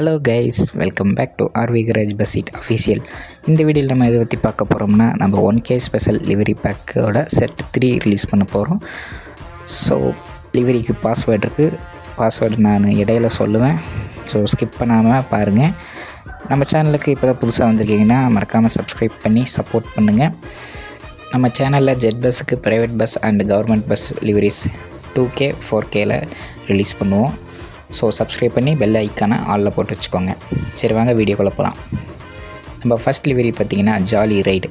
Hello guys welcome back to RV garage it official இந்த வீடியோவில் நம்ம இதை பற்றி பார்க்க போகிறோம்னா நம்ம ஒன் கே ஸ்பெஷல் லிவரி பேக்கோட செட் த்ரீ ரிலீஸ் பண்ண போகிறோம் ஸோ லிவரிக்கு பாஸ்வேர்டு இருக்குது பாஸ்வேர்டு நான் இடையில சொல்லுவேன். ஸோ ஸ்கிப் பண்ணாமல் பாருங்கள் நம்ம சேனலுக்கு இப்போ தான் புதுசாக வந்திருக்கீங்கன்னா மறக்காமல் சப்ஸ்கிரைப் பண்ணி சப்போர்ட் பண்ணுங்கள் நம்ம சேனலில் ஜெட் பஸ்ஸுக்கு private bus and government bus liveries two K four கேல ரிலீஸ் பண்ணுவோம். ஸோ சப்ஸ்கிரைப் பண்ணி பெல் ஐக்கானை ஆலில் போட்டு வச்சுக்கோங்க. சரி வாங்க வீடியோக்குள்ளே போகலாம் நம்ம ஃபஸ்ட் லிவரி பார்த்திங்கன்னா jolly ride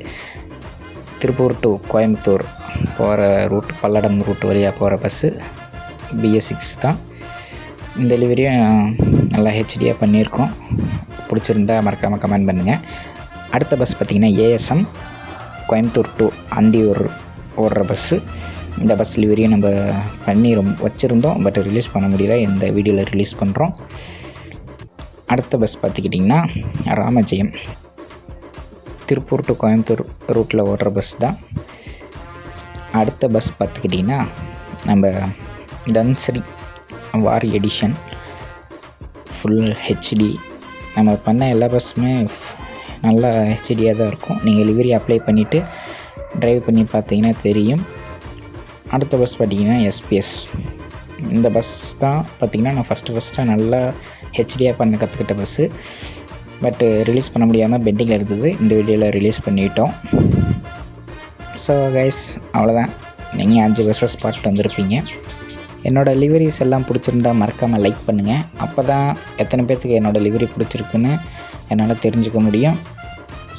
Tiruppur to Coimbatore போகிற ரூட் பல்லடம் ரூட் வழியாக போகிற பஸ்ஸு பிஎஸ் சிக்ஸ் தான். இந்த டெலிவரியும் நல்லா ஹெச்டியாக பண்ணியிருக்கோம். பிடிச்சிருந்தா மறக்காமல் கமெண்ட் பண்ணுங்கள் அடுத்த பஸ் பார்த்திங்கன்னா ஏஎஸ்எம் கோயம்புத்தூர் டு அந்தியூர் ஓடுற பஸ்ஸு இந்த பஸ் லிவரியை நம்ம பண்ணி ரொம்ப வச்சுருந்தோம். பட் ரிலீஸ் பண்ண முடியல. இந்த வீடியோவில் ரிலீஸ் பண்ணுறோம் அடுத்த பஸ் பார்த்துக்கிட்டிங்கன்னா ராமஜெயம். திருப்பூர் டு கோயம்புத்தூர் ரூட்டில் ஓடுற பஸ் தான். அடுத்த பஸ் பார்த்துக்கிட்டிங்கன்னா நம்ம டன்சரி வார் எடிஷன் ஃபுல் ஹெச்டி நம்ம பண்ண எல்லா பஸ்ஸுமே நல்லா ஹெச்டியாக தான் இருக்கும். நீங்கள் டெலிவரி அப்ளை பண்ணிவிட்டு ட்ரைவ் பண்ணி பார்த்தீங்கன்னா தெரியும். அடுத்த பஸ் பார்த்திங்கன்னா எஸ்பிஎஸ் இந்த பஸ் தான் பார்த்திங்கன்னா நான் ஃபஸ்ட்டு ஃபஸ்ட்டாக நல்லா ஹெச்டியாக பண்ண கற்றுக்கிட்ட பஸ்ஸு பட்டு ரிலீஸ் பண்ண முடியாமல் பெண்டிங்கில் இருந்தது. இந்த வீடியோவில் ரிலீஸ் பண்ணிட்டோம். ஸோ கைஸ் அவ்வளோதான் நீங்கள் அஞ்சு பஸ்ஸஸ் பார்த்துட்டு வந்திருப்பீங்க. என்னோடய லிவரிஸ் எல்லாம் பிடிச்சிருந்தா மறக்காமல் லைக் பண்ணுங்கள் அப்போ தான் எத்தனை பேர்த்துக்கு என்னோடய லிவரி பிடிச்சிருக்குன்னு என்னால் தெரிஞ்சுக்க முடியும்.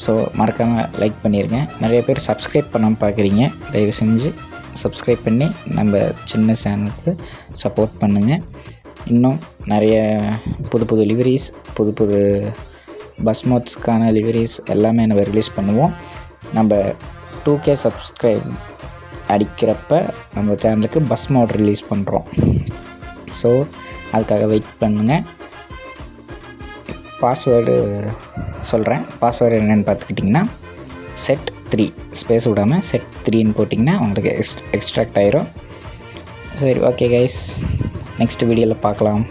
ஸோ மறக்காமல் லைக் பண்ணிடுங்க நிறைய பேர் சப்ஸ்கிரைப் பண்ணாமல் பார்க்குறீங்க. தயவு செஞ்சு சப்ஸ்கிரைப் பண்ணி நம்ம சின்ன சேனலுக்கு சப்போர்ட் பண்ணுங்கள் இன்னும் நிறைய புது புது லிவரிஸ் புது புது பஸ் மோட்ஸ்க்கான லிவரிஸ் எல்லாமே நம்ம ரிலீஸ் பண்ணுவோம். நம்ம டூ கே சப்ஸ்கிரைப் அடிக்கிறப்ப நம்ம சேனலுக்கு பஸ் மோட் ரிலீஸ் பண்ணுறோம் ஸோ அதுக்காக வெயிட் பண்ணுங்கள் பாஸ்வேர்டு சொல்கிறேன் பாஸ்வேர்டு என்னென்னு பார்த்துக்கிட்டிங்கன்னா செட் த்ரீ ஸ்பேஸ் விடாமல் செட் த்ரீன்னு போட்டிங்கன்னா உங்களுக்கு எக்ஸ் எக்ஸ்ட்ராக்ட் ஆயிரும். சரி ஓகே கைஸ் நெக்ஸ்ட் வீடியோவில் பார்க்கலாம்.